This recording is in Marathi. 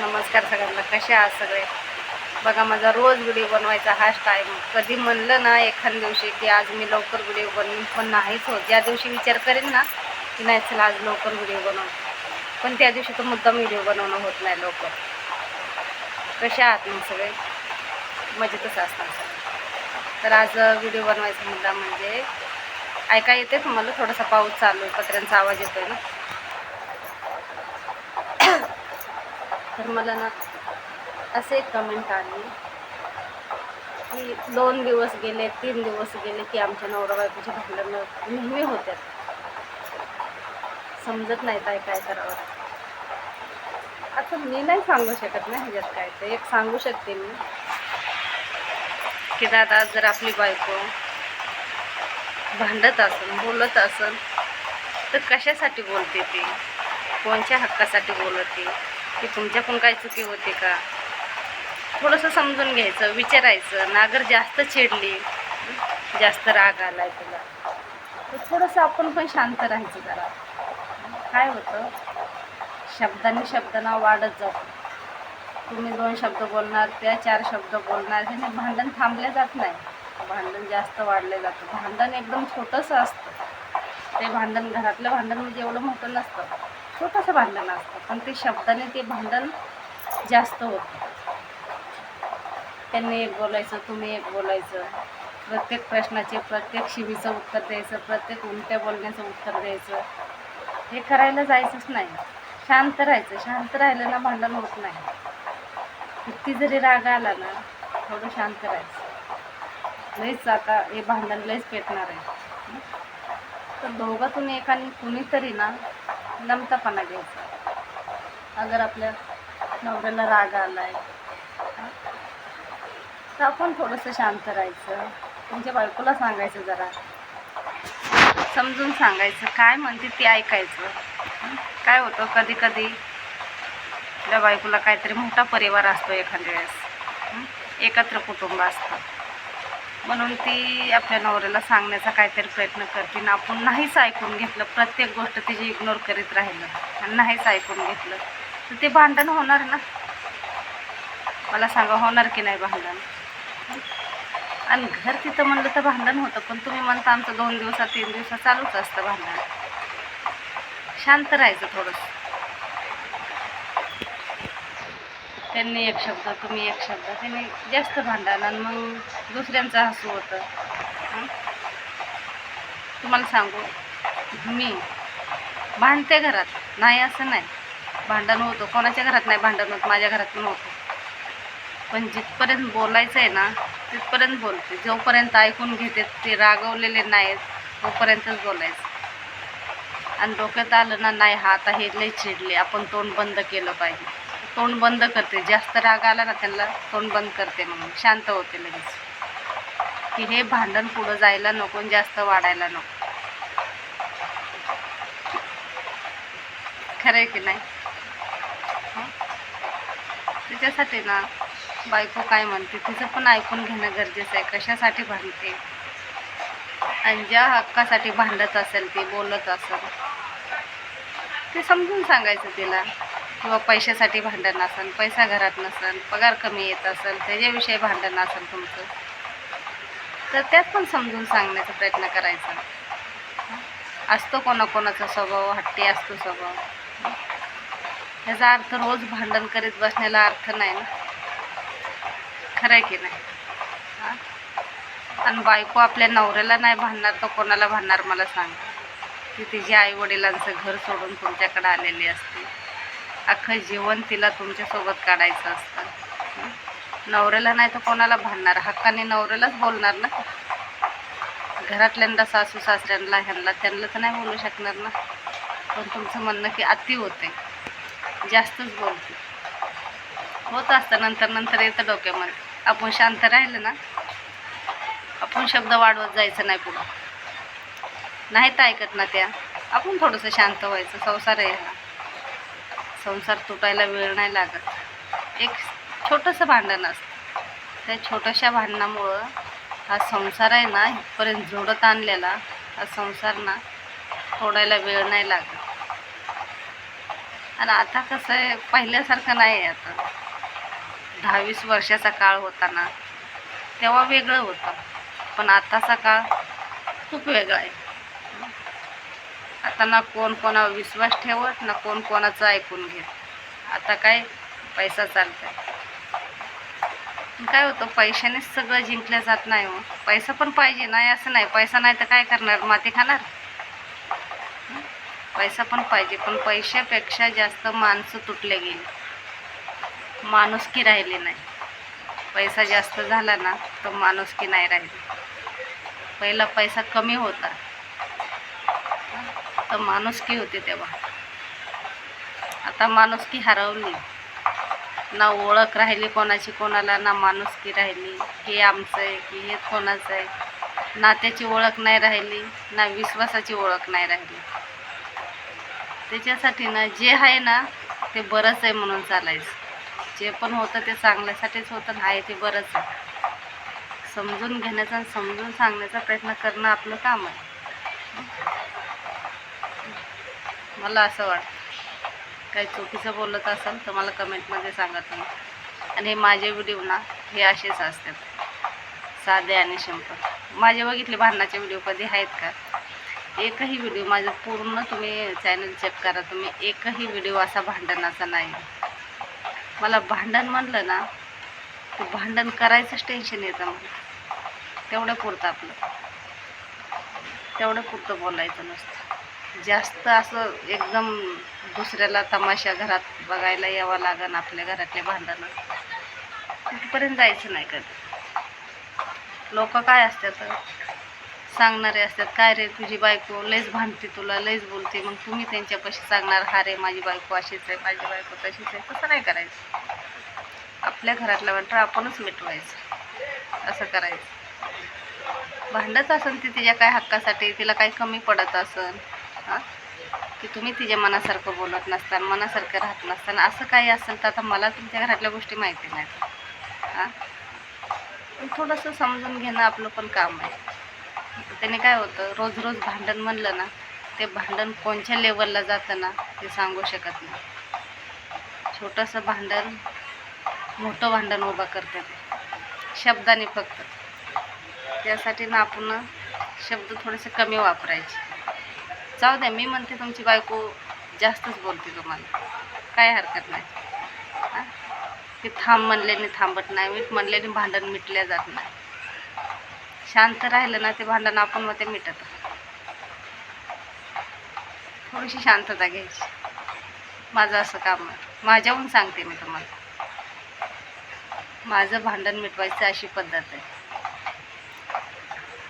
नमस्कार सगळ्यांना. कसे आहात सगळे? बघा माझा रोज व्हिडिओ बनवायचा हाच टाईम कधी म्हणलं ना एखाद्या दिवशी की आज मी लवकर व्हिडिओ बनवीन पण नाहीच होत. ज्या दिवशी विचार करेन ना की नाही चला आज लवकर व्हिडिओ बनव. पण त्या दिवशी तो मुद्दाम व्हिडिओ बनवणं होत नाही लवकर. कसे आहात मग सगळे? मजेतच असतात सगळे. तर आज व्हिडिओ बनवायचा मुद्दा म्हणजे ऐका येते तुम्हाला? थोडासा पाऊस चालू आहे पत्र्यांचा आवाज येतोय ना? तर मला ना असे एक कमेंट आली की दोन दिवस गेले तीन दिवस गेले की आमच्या नवरा बायकोच्या भांडणं नेहमी होत्यात समजत नाही काय काय करावं. आता मी नाही सांगू शकत ना ह्याच्यात काय ते. एक सांगू शकते मी की दादा जर आपली बायको भांडत असेल बोलत असेल तर कशासाठी बोलते ती? कोणत्या हक्कासाठी बोलते? की तुमच्याकडून काय चुकी होते का? थोडंसं समजून घ्यायचं विचारायचं. नागर जास्त चिडली. जास्त राग आलाय तुला. तर थोडंसं आपण पण शांत राहायचं जरा. काय होतं? शब्दांनी शब्दांना वाढत जातो. तुम्ही दोन शब्द बोलणार त्या चार शब्द बोलणार. ह्याने भांडण थांबले जात नाही. भांडण जास्त वाढले जातं. भांडण एकदम छोटंसं असतं. ते भांडण घरातलं भांडण म्हणजे एवढं मोठं नसतं. छोटंसं भांडण असतं पण ते शब्दाने ते भांडण जास्त होतं. त्यांनी एक बोलायचं तुम्ही एक बोलायचं. प्रत्येक प्रश्नाचे प्रत्येक शिवीचं उत्तर द्यायचं प्रत्येक उलट्या बोलण्याचं उत्तर द्यायचं. हे करायला जायचंच नाही. शांत राहायचं. शांत राहिलं ना भांडण होत नाही. किती जरी राग आला ना थोडं शांत राहायचं. लईच आता हे भांडण लईच पेटणार आहे. तर दोघातून एकाने कुणीतरी ना नमतापणा घ्यायचा. अगर आपल्या नवऱ्याला राग आलाय आहे तर आपण थोडंसं शांत राहायचं. तुमच्या बायकोला सांगायचं जरा. समजून सांगायचं. काय म्हणते ते ऐकायचं. काय होतं कधी कधी आपल्या बायकोला काहीतरी मोठा परिवार असतो एखाद्या वेळेस. एकत्र कुटुंब असतं. म्हणून ती आपल्या नवऱ्याला सांगण्याचा काहीतरी प्रयत्न करते. आपण नाहीच ऐकून घेतलं प्रत्येक गोष्ट तिची इग्नोर करीत राहिलं आणि नाहीच ऐकून घेतलं. तर ते भांडण होणार ना? मला सांगा होणार की नाही भांडण? आणि घर तिथं म्हणलं तर भांडण होतं पण तुम्ही म्हणता आमचं दोन दिवसात तीन दिवसात चालूच असतं भांडण. शांत राहायचं थोडंसं. त्यांनी एक शब्द तुम्ही एक शब्द. त्यांनी जास्त भांडण आणि मग दुसऱ्यांचं हसू होतं. तुम्हाला सांगू मी भांडते घरात. नाही असं नाही. भांडण होतं. कोणाच्या घरात नाही भांडण होत? माझ्या घरात होतं. पण जिथपर्यंत बोलायचं आहे ना तिथपर्यंत बोलते. जोपर्यंत ऐकून घेते ते रागवलेले नाहीत तोपर्यंतच बोलायचं. आणि डोक्यात आलं ना नाही हा आता हे लई चिडले. आपण तोंड बंद केलं पाहिजे. तोंड बंद करते. जास्त राग आला ना त्यांना तोंड बंद करते मग शांत होते लगेच. की हे भांडण पुढं जायला नको आणि जास्त वाढायला नको. खरं आहे की नाही? त्याच्यासाठी ना बायको काय म्हणते? तिचं पण ऐकून घेणं गरजेचं आहे. कशासाठी भांडते? आणि ज्या हक्कासाठी भांडत असेल ती बोलत असेल ते समजून सांगायचं तिला. किंवा पैशासाठी भांडण असेल पैसा घरात नसेल पगार कमी येत असेल त्याच्याविषयी भांडण असेल तुमचं? तर त्यात पण समजून सांगण्याचा प्रयत्न करायचा. असतो कोणाकोणाचा स्वभाव हट्टी असतो स्वभाव. ह्याचा अर्थ रोज भांडण करीत बसण्याला अर्थ नाही ना? खरं आहे की नाही? आणि बायको आपल्या नवऱ्याला नाही भांडणार तर कोणाला भांडणार मला सांग. ती तिच्या आई वडिलांचं घर सोडून तुमच्याकडे आलेली असते. अख्खं जीवन तिला तुमच्यासोबत काढायचं असतं. नवऱ्याला नाही तर कोणाला भांडणार? हक्काने नवऱ्यालाच बोलणार ना? घरातल्यांना सासू सासऱ्यांना ह्यांना त्यांना तर नाही बोलू शकणार ना? पण तुमचं म्हणणं की अति होते. जास्तच बोलते. होत असतं. नंतर नंतर येतं डोक्यामध्ये. आपण शांत राहिलं ना? आपण शब्द वाढवत जायचं नाही पुढं. नाही तर ऐकत ना त्या. आपण थोडंसं शांत व्हायचं. संसार आहे संसार तुटायला वेळ नाही लागत. एक छोटंसं भांडण असतं. त्या छोट्याशा भांडणामुळं हा संसार आहे ना इथपर्यंत जोडत आणलेला हा संसार ना तोडायला वेळ नाही लागत. आणि आता कसं आहे पहिल्यासारखं नाही आहे आता. दहावीस वर्षाचा काळ होता ना तेव्हा वेगळं होतं. पण आताचा काळ खूप वेगळा आहे. आता ना कोण कोणावर विश्वास ठेवत ना कोण कोणाचं ऐकून घेत. आता काय? पैसा चालतंय. काय होतं पैशानेच सगळं जिंकलं जात नाही हो. पैसा पण पाहिजे नाही असं नाही. पैसा नाही तर काय करणार? माती खाणार? पैसा पण पाहिजे पण पैशापेक्षा जास्त माणसं तुटले गेली. माणुसकी राहिली नाही. पैसा जास्त झाला ना तर माणुसकी नाही राहिली. पहिला पैसा कमी होता. हं? तर माणुसकी होते तेव्हा. आता माणुसकी हरवली. ना ओळख राहिली कोणाची कोणाला ना माणुसकी राहिली. हे आमचं आहे की हे कोणाचं आहे? नात्याची ओळख नाही राहिली ना विश्वासाची ओळख नाही राहिली. त्याच्यासाठी ना जे आहे ना ते बरंच आहे म्हणून चालायचं. जे पण होतं ते चांगल्यासाठीच होतं ना आहे ते बरंच आहे. समजून घेण्याचा आणि समजून सांगण्याचा प्रयत्न करणं आपलं काम आहे. मला असं वाटतं काही चुकीचं बोलत असाल तर मला कमेंटमध्ये सांगा तुम्ही. आणि हे माझे व्हिडिओ ना हे असेच असतात. साधे आणि सिंपल माझे बघितले भांडणाचे व्हिडिओ कधी आहेत का? एकही व्हिडिओ माझं पूर्ण तुम्ही चॅनल चेक करा. तुम्ही एकही व्हिडिओ असा भांडणाचा नाही. मला भांडण म्हणलं ना ते भांडण करायचंच टेन्शन येतं मला. तेवढं पुरतं आपलं. तेवढं पुरतं बोलायचं नसतं. जास्त असं एकदम दुसऱ्याला तमाशा घरात बघायला यावं लागन आपल्या घरातले भांडणं. कुठपर्यंत जायचं नाही कधी. लोक काय असतात? सांगणारे असतात काय रे तुझी बायको लयच भांडते तुला लयच बोलते. मग तुम्ही त्यांच्यापाशी सांगणार हा रे माझी बायको अशीच आहे माझी बायको तशीच आहे. तसं नाही करायचं. आपल्या घरातल्या वाटतं आपणच मिटवायचं. असं करायचं. भांडत असेल ती तिच्या काय हक्कासाठी तिला काही कमी पडत असेल हां? की तुम्ही तिच्या मनासारखं बोलत नसताना मनासारखं राहत नसताना असं काही असेल तर आता मला तुमच्या घरातल्या गोष्टी माहिती नाहीत. हां? थोडंसं समजून घेणं आपलं पण काम आहे. त्याने काय होतं रोज रोज भांडण म्हणलं ना ते भांडण कोणत्या लेवलला जातं ना ते सांगू शकत नाही. छोटंसं भांडण मोठं भांडण उभं करते शब्दाने फक्त. त्यासाठी ना आपण शब्द थोडेसे कमी वापरायचे. जाऊ द्या मी म्हणते तुमची बायको जास्तच बोलते तुम्हाला. काय हरकत नाही. हां? थांब म्हणल्याने थांबत नाही. मीठ म्हणल्याने भांडण मिटल्या जात नाही. शांत राहिलं ना ते भांडण आपण मग ते मिटत. थोडीशी शांतता घ्यायची. माझं असं काम आहे. माझ्याहून सांगते मी तुम्हाला. माझं भांडण मिटवायचं अशी पद्धत आहे.